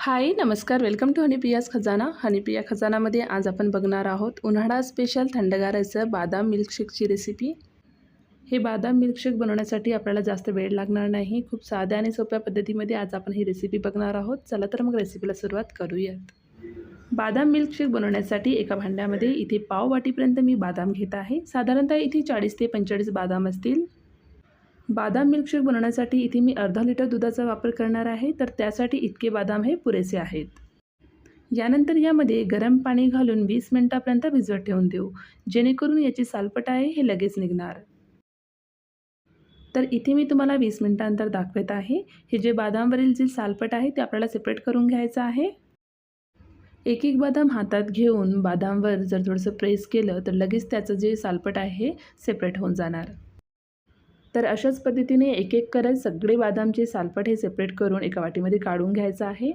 हाय नमस्कार. Welcome to हनीपियाज खजाना. हनीपिया खजानामध्ये आज आपण बघणार आहोत उन्हाळा स्पेशल थंडगार असं बादाम मिल्कशेकची रेसिपी हे बादाम मिल्कशेक बनवण्यासाठी आपल्याला जास्त वेळ लागणार नाही. खूप साध्या आणि सोप्या पद्धतीमध्ये आज आपण ही रेसिपी बघणार आहोत. चला तर मग रेसिपीला सुरुवात करूयात. बादाम मिल्कशेक बनवण्यासाठी एका भांड्यामध्ये इथे पाव वाटीपर्यंत मी बादाम घेत आहे. साधारणतः इथे चाळीस ते पंचेचाळीस बादाम असतील. बादाम मिल्कशेक बनवण्यासाठी इथे मी अर्धा लिटर दुधाचा वापर करणार आहे तर त्यासाठी इतके बादाम हे पुरेसे आहेत. यानंतर यामध्ये गरम पाणी घालून वीस मिनटापर्यंत भिजवत ठेवून देऊ. जेणेकरून याची सालपट आहे हे लगेच निघणार. तर इथे मी तुम्हाला वीस मिनटानंतर दाखवत आहे. हे जे बादामवरील जे सालपट आहे ते आपल्याला सेपरेट करून घ्यायचं आहे. एक एक बदाम हातात घेऊन बादामवर जर थोडंसं प्रेस केलं तर लगेच त्याचं जे सालपट आहे हे सेपरेट होऊन जाणार. तर अशाच पद्धतीने एक एक करत सगळे बादामचे सालपट हे सेपरेट करून एका वाटीमध्ये काढून घ्यायचं आहे.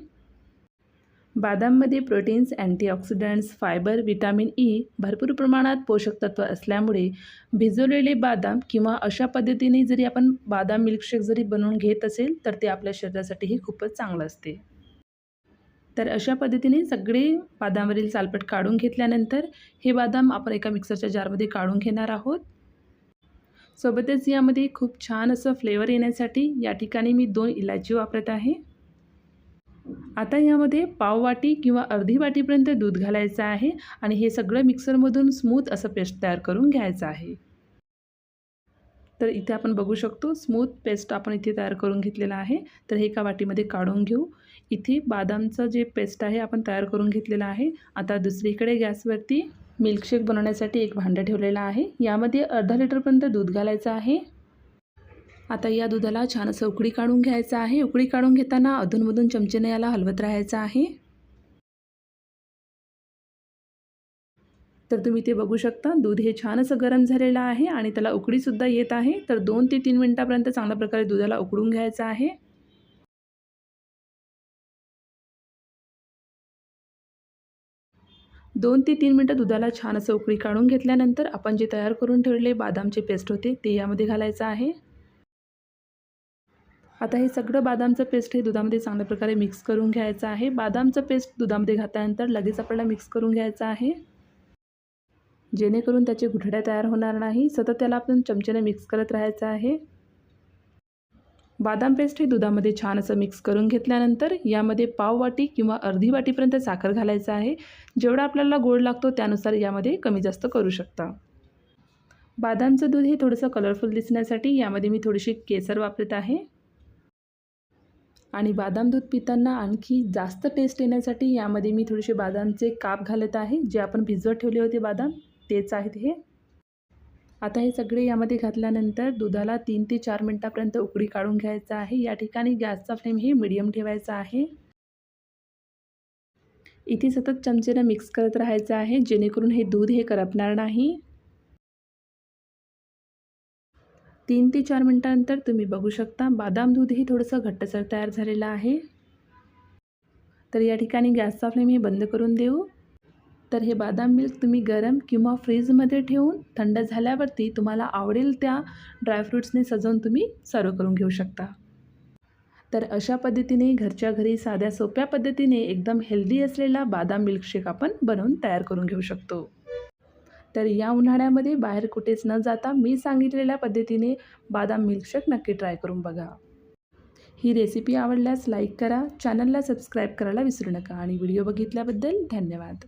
बादाममध्ये proteins antioxidants fibre vitamin E भरपूर प्रमाणात पोषक तत्त्व असल्यामुळे भिजवलेले बादाम किंवा अशा पद्धतीने जरी आपण बादाम मिल्कशेक जरी बनवून घेत असेल तर ते आपल्या शरीरासाठीही खूपच चांगलं असते. तर अशा पद्धतीने सगळे बादामवरील सालपट काढून घेतल्यानंतर हे बादाम आपण एका मिक्सरच्या जारमध्ये काढून घेणार आहोत. सोबतच यामध्ये खूप छान असं फ्लेवर येण्यासाठी या ठिकाणी मी दोन इलायची वापरत आहे. आता यामध्ये पाववाटी किंवा अर्धी वाटीपर्यंत दूध घालायचं आहे आणि हे सगळं मिक्सरमधून स्मूथ असं पेस्ट तयार करून घ्यायचं आहे. तर इथे आपण बघू शकतो स्मूथ पेस्ट आपण इथे तयार करून घेतलेला आहे. तर हे एका वाटीमध्ये काढून घेऊ. इथे बादामचं जे पेस्ट आहे आपण तयार करून घेतलेलं आहे. आता दुसरीकडे गॅसवरती मिल्कशेक बनवण्यासाठी एक भांडं ठेवलेलं आहे. यामध्ये अर्धा लिटरपर्यंत दूध घालायचं आहे. आता या दुधाला छान असं उकळी काढून घ्यायचं आहे. उकळी काढून घेताना अधूनमधून चमचेने याला हलवत राहायचं आहे. तर तुम्ही ते बघू शकता. दूध हे छान असं गरम झालेलं आहे आणि त्याला उकळीसुद्धा येत आहे. तर दोन ते तीन मिनटापर्यंत चांगल्या प्रकारे दुधाला उकळून घ्यायचं आहे. दोन ते तीन मिनटं दुधाला छान असं उकळी काढून घेतल्यानंतर आपण जे तयार करून ठेवलेले बादामचे पेस्ट होते ते यामध्ये घालायचं आहे. आता हे सगळं बादामचं पेस्ट हे दुधामध्ये चांगल्या प्रकारे मिक्स करून घ्यायचं आहे. बादामचं पेस्ट दुधामध्ये घातल्यानंतर लगेच आपल्याला मिक्स करून घ्यायचं आहे. जेणेकरून त्याचे घुठड्या तयार होणार नाही. सतत त्याला आपण चमच्याने मिक्स करत राहायचं आहे. बादाम पेस्ट हे दुधामध्ये छान असं मिक्स करून घेतल्यानंतर यामध्ये पाव वाटी किंवा अर्धी वाटीपर्यंत साखर घालायचं आहे. जेवढा आपल्याला गोड लागतो त्यानुसार यामध्ये कमी जास्त करू शकता. बादामचं दूध हे थोडंसं कलरफुल दिसण्यासाठी यामध्ये मी थोडीशी केसर वापरत आहे. आणि बादाम दूध पिताना आणखी जास्त टेस्ट येण्यासाठी यामध्ये मी थोडेसे बादामचे काप घालत आहे. जे आपण भिजवत ठेवले होते बादाम तेच आहेत हे. आता हे सगळे यामध्ये घातल्यानंतर दुधाला तीन ते चार मिनटापर्यंत उकळी काढून घ्यायचा आहे. या ठिकाणी गॅसचा फ्लेम हे मिडियम ठेवायचा आहे. इथे सतत चमचेनं मिक्स करत राहायचं आहे. जेणेकरून हे दूध हे करपणार नाही. तीन ते चार मिनटानंतर तुम्ही बघू शकता बादाम दूध हे थोडंसं घट्टसर तयार झालेलं आहे. तर या ठिकाणी गॅसचा फ्लेम हे बंद करून देऊ. तर हे बादाम मिल्क तुम्ही गरम किंवा फ्रीजमध्ये ठेवून थंड झाल्यावरती तुम्हाला आवडेल त्या ड्रायफ्रूट्सने सजवून तुम्ही सर्व करून घेऊ शकता. तर अशा पद्धतीने घरच्या घरी साध्या सोप्या पद्धतीने एकदम हेल्दी असलेला बादाम मिल्कशेक आपण बनवून तयार करून घेऊ शकतो. तर या उन्हाळ्यामध्ये बाहेर कुठेच न जाता मी सांगितलेल्या पद्धतीने बादाम मिल्कशेक नक्की ट्राय करून बघा. ही रेसिपी आवडल्यास लाईक करा चॅनलला सबस्क्राईब करायला विसरू नका आणि व्हिडिओ बघितल्याबद्दल धन्यवाद.